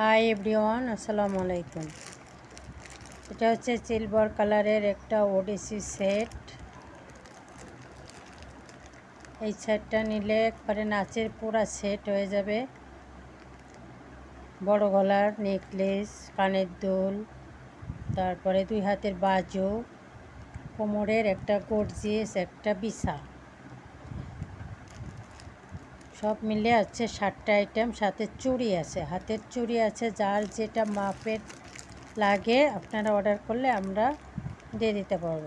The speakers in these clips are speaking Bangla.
হাই এভরিওয়ান, আসসালামু আলাইকুম। এটা হচ্ছে সিলভার কালারের একটা ওডিসি সেট। এই সেটটা নিলে একবারে নাচের পুরা সেট হয়ে যাবে। বড় গলার নেকলেস, কানের দুল, তারপরে দুই হাতের বাজু, কোমরের একটা গর্জিয়াস একটা বিছা সব মিলে আছে ষাটটা আইটেম সাথে চুড়ি আছে, হাতের চুড়ি আছে, যার যেটা মাপের লাগে আপনারা অর্ডার করলে আমরা দিয়ে দিতে পারব।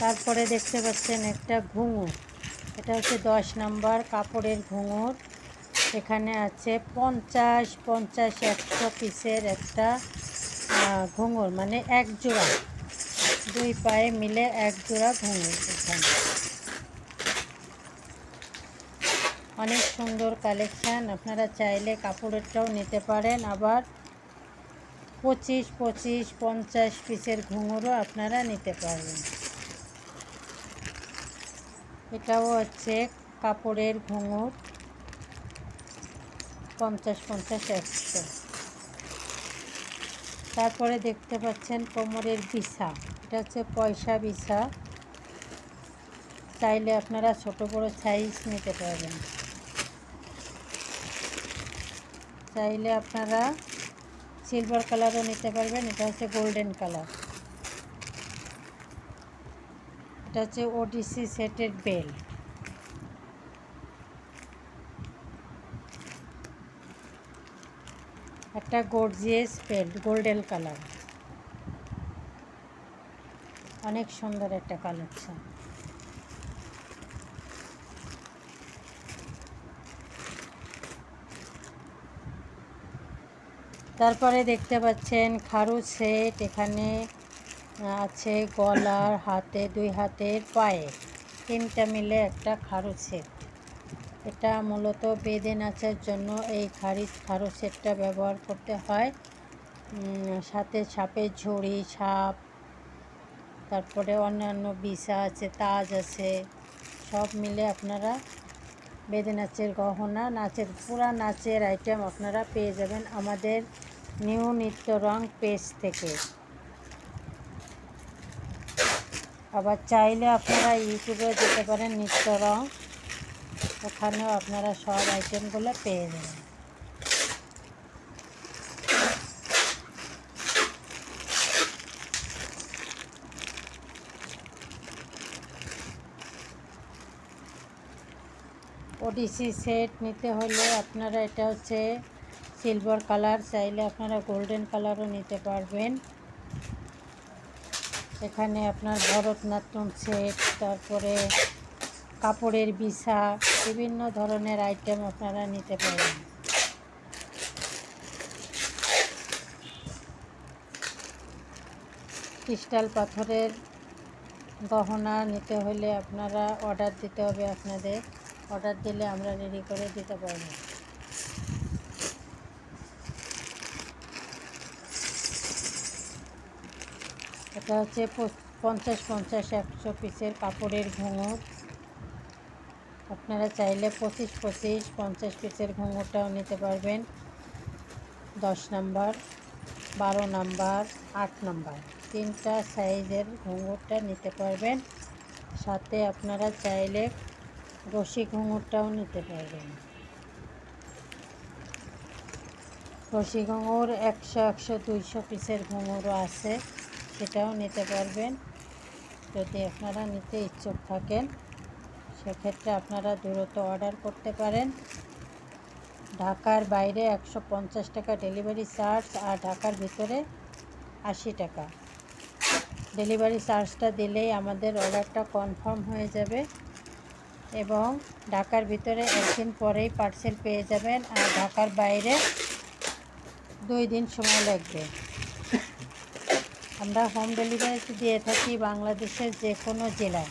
তারপরে দেখতে পাচ্ছেন একটা ঘুঙুর, এটা হচ্ছে দশ নাম্বার কাপড়ের ঘুঙুর, এখানে আছে পঞ্চাশ পঞ্চাশ একশো পিসের একটা ঘুঙুর মানে এক জোড়া, দুই পায়ে মিলে এক জোড়া ঘুঙুর এখানে। অনেক সুন্দর কালেকশান আপনারা চাইলে কাপড়েরটাও নিতে পারেন। আবার পঁচিশ পঁচিশ, পঞ্চাশ পিসের ঘুঙুরও আপনারা নিতে পারবেন। এটাও হচ্ছে কাপড়ের ঘুঙুর। পঞ্চাশ পঞ্চাশ, একশো। তারপরে দেখতে পাচ্ছেন কোমরের বিছা। এটা হচ্ছে পয়সা বিছা। চাইলে আপনারা ছোট বড় সাইজ নিতে পারবেন। চাইলে আপনারা সিলভার কালারও নিতে পারবেন। এটা হচ্ছে গোল্ডেন কালার এটা হচ্ছে ওডিসি সেটের বেল একটা গর্জিয়াস বেল্ট গোল্ডেন কালার অনেক সুন্দর একটা কালেকশন তারপরে দেখতে পাচ্ছেন খারু সেট, এখানে আছে গলার হাতে, দুই হাতের পায়ে। তিনটা মিলে একটা খারু সেট। এটা মূলত বেদে নাচার জন্য এই খারি, খারু সেটটা ব্যবহার করতে হয়। সাথে সাপের ঝুড়ি, সাপ, তারপরে অন্যান্য বিছা আছে, তাজ আছে। সব মিলে আপনারা বেদে নাচের গহনা, নাচের, পুরা নাচের আইটেম আপনারা পেয়ে যাবেন আমাদের নিউ নিত্য রং পেজ থেকে। আবার চাইলে আপনারা ইউটিউবে যেতে পারেন নিত্য রং ওখানেও আপনারা সব আইটেমগুলো পেয়ে যাবেন। ওডিসি সেট নিতে হলে আপনারা এটা হচ্ছে সিলভার কালার চাইলে আপনারা গোল্ডেন কালারও নিতে পারবেন। এখানে আপনার ভরতনাট্যম সেট তারপরে কাপড়ের বিছা, বিভিন্ন ধরনের আইটেম আপনারা নিতে পারেন। ক্রিস্টাল পাথরের গহনা নিতে হলে আপনারা অর্ডার দিতে হবে আপনাদের। অর্ডার দিলে আমরা রেডি করে দিতে পারব। এটা হচ্ছে পঞ্চাশ পঞ্চাশ একশো পিসের কাপড়ের ঘুঙুর। আপনারা চাইলে পঁচিশ পঁচিশ পঞ্চাশ পিসের ঘুঙুরটাও নিতে পারবেন। দশ নাম্বার, বারো নাম্বার, আট নাম্বার। তিনটা সাইজের ঘুঙুরটা নিতে পারবেন। সাথে আপনারা চাইলে রশি ঘুঙুরটাও নিতে পারবেন। রশি ঘুঙুর একশো একশো দুইশো পিসের ঘুঙুরও আছে। সেটাও নিতে পারবেন। যদি আপনারা নিতে ইচ্ছুক থাকেন, সেক্ষেত্রে আপনারা দ্রুত অর্ডার করতে পারেন। ঢাকার বাইরে একশো পঞ্চাশ টাকা ডেলিভারি চার্জ আর ঢাকার ভিতরে আশি টাকা। ডেলিভারি চার্জটা দিলেই আমাদের অর্ডারটা কনফার্ম হয়ে যাবে এবং ঢাকার ভিতরে একদিন পরেই পার্সেল পেয়ে যাবেন আর ঢাকার বাইরে দুই দিন সময় লাগবে। আমরা হোম ডেলিভারি দিয়ে থাকি বাংলাদেশের যে কোনো জেলায়।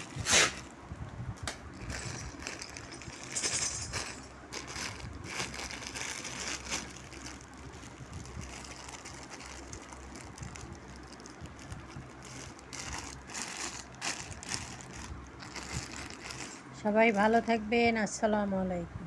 সবাই ভালো থাকবেন আসসালামু আলাইকুম।